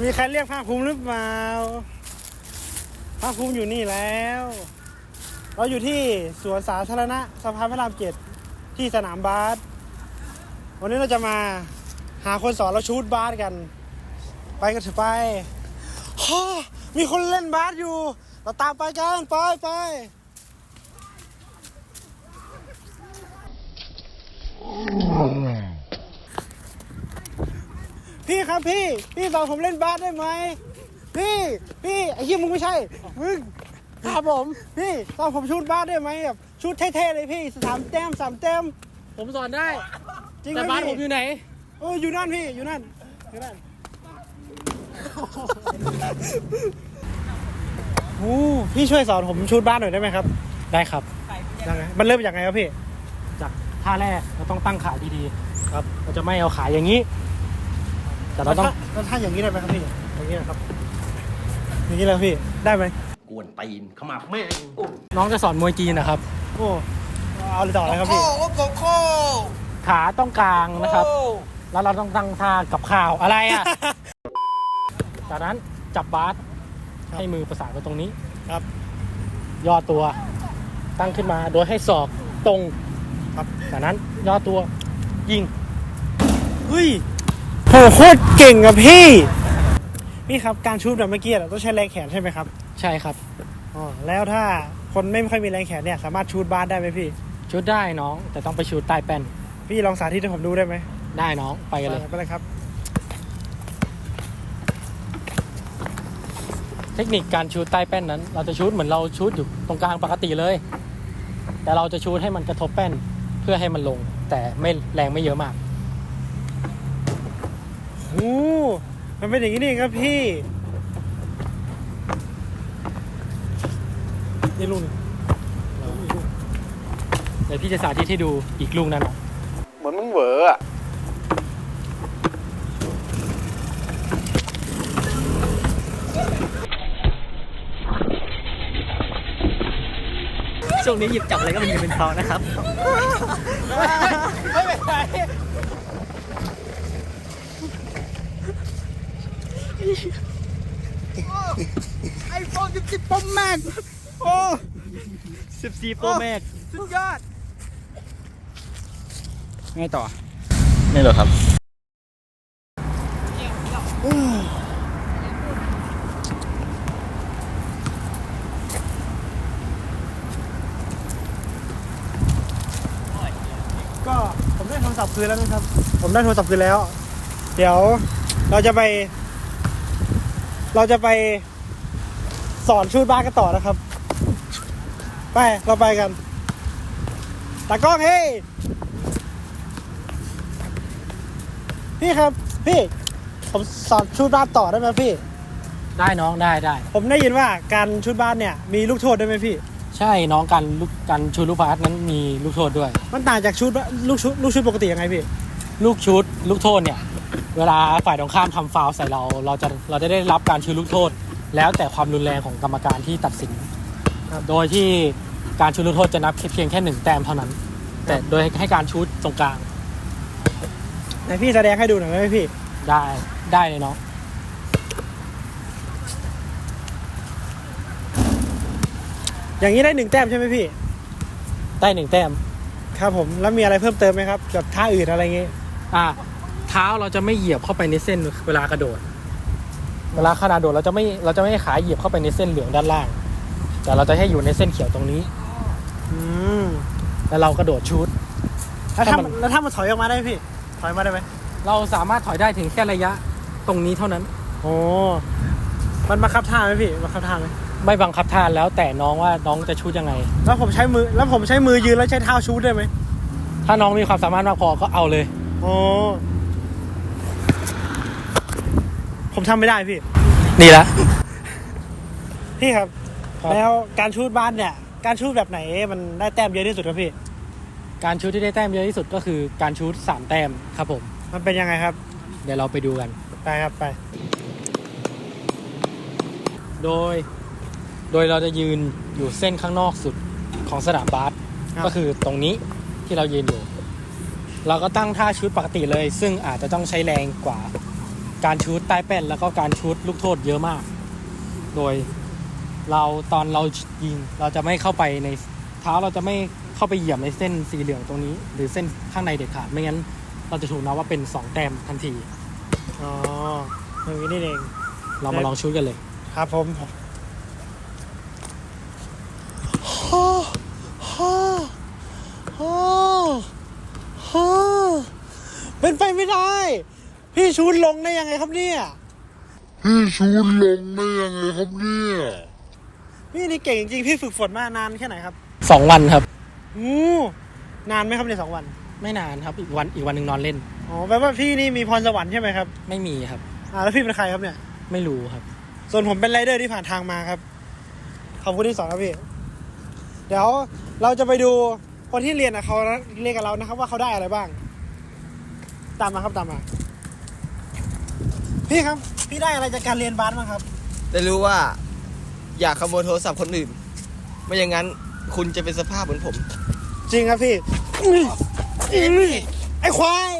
มีใครเรียกภาคภูมิหรือเปล่าภาคภูมิอยู่นี่แล้ว เราอยู่ที่สวนสาธารณะสะพานพระรามเจ็ดที่สนามบาสวันนี้เราจะมาหาคนสอนเราชูดบาสกัน ไปกันเถอะไปฮ่มีคนเล่นบาสอยู่ เราตามไปกัน ไปไป พี่ครับพี่พี่สอนผมเล่นบาสได้ไหมพี่พี่ไอ้ยี่มึงไม่ใช่มึงครับผมพี่สอนผมชูดบาสได้ไหมแบบชูดเท่ๆเลยพี่สามแต้มสามแต้มผมสอนได้ จริงไหมแต่บ้านผมพี่อยู่ไหน เอออยู่นั่นพี่อยู่นั่นอยู่นั่นโอ้พี่ช่วยสอนผมชูดบ้านหน่อยได้ไหมครับ ได้ครับยังไงมันเริ่มจากไงครับพี่ จากท่าแรกเราต้องตั้งขาดีๆ ครับเราจะไม่เอาขาอย่างนี้ แต่เราต้องแล้วถ้าอย่างนี้ได้ไหมครับพี่อย่างนี้นะครับ อย่างนี้เลยพี่ได้ไหมกวนตีนเข้ามาแม่งน้องจะสอนมวยจีนนะครับ โอ้เอาเลยต่อเลยครับพี่ขาต้องกลางนะครับ แล้วเราต้องตั้งท่ากับข่าวอะไรอะ จากนั้นจับบาสครับให้มือประสานกันตรงนี้ครับ ย่อตัวตั้งขึ้นมาโดยให้ศอกตรง ครับจากนั้นย่อตัวยิงเฮ้ย โหโคตรเก่งอะพี่พี่ครับการชูดแบบเมื่อกี้อะต้องใช้แรงแขนใช่ไหมครับใช่ครับอ๋อแล้วถ้าคนไม่ค่อยมีแรงแขนเนี่ยสามารถชูดบ้านได้ไหมพี่ ชุดได้น้อง แต่ต้องไปชุดใต้แป้นพี่ลองสาธิตให้ผมดูได้ไหมได้น้องไปกันเลย ไปเลยครับ เทคนิคการชูดใต้แป้นนั้น เราจะชูดเหมือนเราชูดอยู่ตรงกลางปกติเลย แต่เราจะชูดให้มันกระทบแป้นเพื่อให้มันลง แต่ไม่แรงไม่เยอะมาก โอ้มันเป็นอย่างนี้นี่เองครับพี่ นี่ลุงเดี๋ยวพี่จะสาธิตให้ดูอีกลูกนั้นนะเหมือนมึงเหวออะช่วงนี้หยิบจับอะไรก็เป็นเงินเป็นทองนะครับ ไอโฟน14 Pro Max โอ้14 Pro Max สุดยอดไงต่อนี่เหรอครับก็ผมได้โทรศัพท์คืนแล้วนะครับ ผมได้โทรศัพท์คืนแล้ว เดี๋ยวเราจะไป เราจะไปสอนชูดบ้านกันต่อนะครับ ไป เราไปกันตากล้องเฮ้ยพี่ครับ พี่ ผมสอนชูดบ้านต่อได้ไหมพี่ ได้น้องได้ได้ ผมได้ยินว่าการชูดบ้านเนี่ย มีลูกโทษได้ไหมพี่ ใช่น้องการลูกการชูดลูกบาสนั้นมีลูกโทษด้วย มันต่างจากชุดลูกชุดลูกชุดปกติยังไงพี่ ลูกชุดลูกโทษเนี่ย เวลาฝ่ายตรงข้ามทำฟาวล์ใส่เรา เราจะเราจะได้รับการชูลูกโทษ แล้วแต่ความรุนแรงของกรรมการที่ตัดสินครับโดยที่การชูลูกโทษจะนับเพียงแค่หนึ่งแต้มเท่านั้น แต่โดยให้การชูดตรงกลางไหนพี่แสดงให้ดูหน่อยได้ไหมพี่ ได้ได้เลยเนาะอย่างนี้ได้หนึ่งแต้มใช่ไหมพี่ ได้หนึ่งแต้ม ครับผมแล้วมีอะไรเพิ่มเติมไหมครับแบบท่าอื่นอะไรเงี้ยอะ เท้าเราจะไม่เหยียบเข้าไปในเส้นเวลากระโดด เวลาขนาดโดดเราจะไม่เราจะไม่ให้ขาเหยียบเข้าไปในเส้นเหลืองด้านล่าง แต่เราจะให้อยู่ในเส้นเขียวตรงนี้ อืมแล้วเรากระโดดชูดแล้วถ้าให้มัมันน แล้วถ้ามันถอยออกมาได้ไหมพี่ ถอยมาได้ไหมเราสามารถถอยได้ถึงแค่ระยะตรงนี้เท่านั้น โอ้มันบังคับท่าไหมพี่บังคับท่าไหมไม่บังคับท่านแล้วแต่น้องว่าน้องจะชูดยังไง แล้วผมใช้มือ แล้วผมใช้มือยืนแล้วใช้เท้าชูดได้ไหมถ้าน้องมีความสามารถมากพอก็เอาเลย โอ้ ผมทำไม่ได้พี่นี่ละ พี่ครับ ครับ แล้วการชูดบ้านเนี่ย การชูดแบบไหนมันได้แต้มเยอะที่สุดครับพี่ การชูดที่ได้แต้มเยอะที่สุดก็คือการชูดสามแต้มครับผม มันเป็นยังไงครับ เดี๋ยวเราไปดูกัน ไปครับไป โดย โดยเราจะยืนอยู่เส้นข้างนอกสุดของสนามบาสครับ ก็คือตรงนี้ที่เรายืนอยู่ เราก็ตั้งท่าชุดปกติเลย ซึ่งอาจจะต้องใช้แรงกว่า การชูดใต้แป้นแล้วก็การชูดลูกโทษเยอะมาก โดยเราตอนเรายิงเราจะไม่เข้าไปในเท้าเราจะไม่เข้าไปเหยียบในเส้นสีเหลืองตรงนี้ หรือเส้นข้างในเด็ดขาดไม่งั้น เราจะถูกนับว่าเป็นสองแต้มทันทีอ๋ออย่างนี้นี่เอง เรามาลองชูดกันเลย ครับผมฮ่าฮ่าฮ่าฮ่าเป็นไปไม่ได้ พี่ชูนลงได้ยังไงครับเนี่ยพี่ชูนลงได้ยังไงครับเนี่ยพี่นี่เก่งจริงๆพี่ฝึกฝนมานานแค่ไหนครับสองวันครับอู้นานไหมครับในยสองวัน ไม่นานครับอีกวันอีกวันหนึ่งนอนเล่นอ๋อแปลว่าพี่นี่มีพรสวรรค์ใช่ไหมครับไม่มีครับอ่าแล้วพี่เป็นใครครับเนี่ย ไม่รู้ครับ ส่วนผมเป็นไรเดอร์ที่ผ่านทางมาครับขอบคุณที่สอนครับพี่เดี๋ยวเราจะไปดูคนที่เรียนกับเขาเรียนกับเรานะครับ ว่าเขาได้อะไรบ้าง ตามมาครับตามมา พี่ครับ พี่ได้อะไรจากการเรียนบาสบ้างครับ ได้รู้ว่า อยากขโมยโทรศัพท์คนอื่น ไม่อย่างนั้นคุณจะเป็นสภาพเหมือนผม จริงครับพี่อื้ออื้อไอ้ควาย